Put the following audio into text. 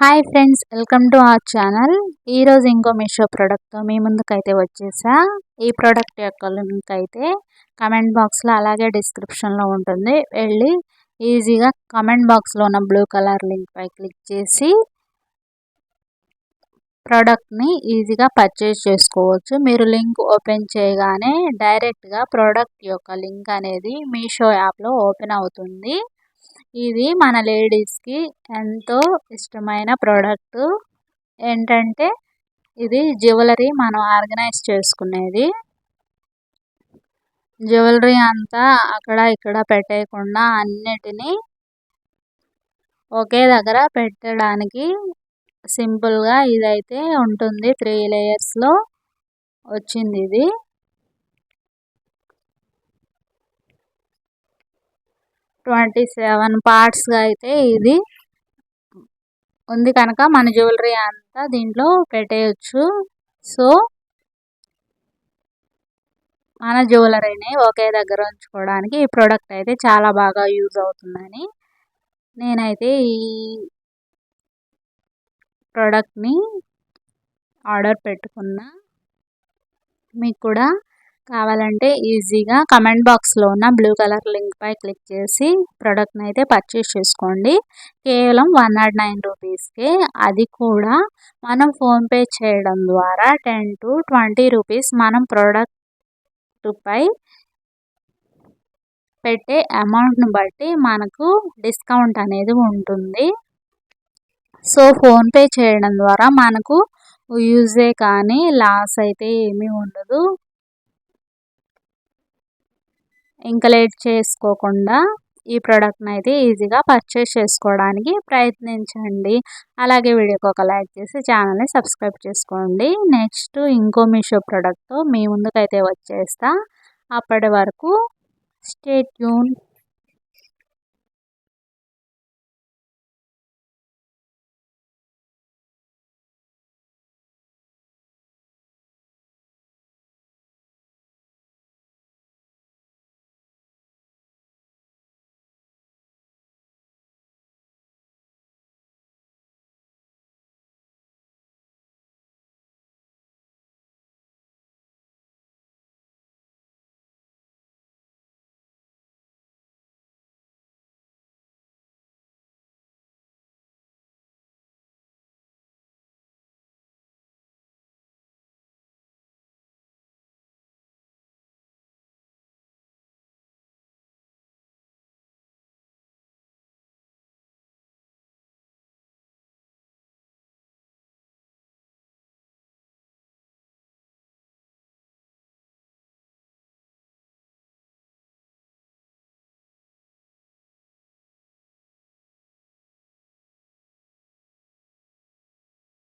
Hi friends welcome to our channel. ఈరోజు ఇంకో మీషో ప్రోడక్ట్తో మీ ముందుకైతే వచ్చేసా. ఈ ప్రోడక్ట్ యొక్క లింక్ అయితే కమెంట్ బాక్స్లో అలాగే డిస్క్రిప్షన్లో ఉంటుంది. వెళ్ళి ఈజీగా కమెంట్ బాక్స్లో ఉన్న బ్లూ కలర్ లింక్పై క్లిక్ చేసి ప్రోడక్ట్ని ఈజీగా పర్చేజ్ చేసుకోవచ్చు. మీరు లింక్ ఓపెన్ చేయగానే డైరెక్ట్గా ప్రోడక్ట్ యొక్క లింక్ అనేది మీషో యాప్లో ఓపెన్ అవుతుంది. ఇది మన లేడీస్కి ఎంతో ఇష్టమైన ప్రోడక్ట్. ఏంటంటే ఇది జ్యువెలరీ మనం ఆర్గనైజ్ చేసుకునేది. జ్యువెలరీ అంతా అక్కడ ఇక్కడ పెట్టేయకుండా అన్నిటినీ ఒకే దగ్గర పెట్టడానికి సింపుల్గా ఇదైతే ఉంటుంది. త్రీ లేయర్స్లో వచ్చింది ఇది. ట్వంటీ సెవెన్ పార్ట్స్గా అయితే ఇది ఉంది కనుక మన జ్యువెలరీ అంతా దీంట్లో పెట్టేయచ్చు. సో మన జ్యువెలరీని ఒకే దగ్గర ఉంచుకోవడానికి ఈ ప్రోడక్ట్ అయితే చాలా బాగా యూజ్ అవుతుందని నేనైతే ఈ ప్రోడక్ట్ని ఆర్డర్ పెట్టుకున్నా. మీకు కూడా కావాలంటే ఈజీగా కమెంట్ బాక్స్లో ఉన్న బ్లూ కలర్ లింక్పై క్లిక్ చేసి ప్రోడక్ట్ని అయితే పర్చేస్ చేసుకోండి. కేవలం వన్ నాట్ నైన్ రూపీస్కే. అది కూడా మనం ఫోన్పే చేయడం ద్వారా టెన్ టు ట్వంటీ రూపీస్ మనం ప్రోడక్ట్పై పెట్టే అమౌంట్ని బట్టి మనకు డిస్కౌంట్ అనేది ఉంటుంది. సో ఫోన్పే చేయడం ద్వారా మనకు యూజే కానీ లాస్ అయితే ఏమీ ఉండదు. ఇంకా లేట్ చేసుకోకుండా ఈ ప్రోడక్ట్ని అయితే ఈజీగా పర్చేస్ చేసుకోవడానికి ప్రయత్నించండి. అలాగే వీడియోకి ఒక లైక్ చేసి ఛానల్ని సబ్స్క్రైబ్ చేసుకోండి. నెక్స్ట్ ఇంకో మీషో ప్రోడక్ట్తో మీ ముందుకైతే వచ్చేస్తా. అప్పటి వరకు స్టే ట్యూన్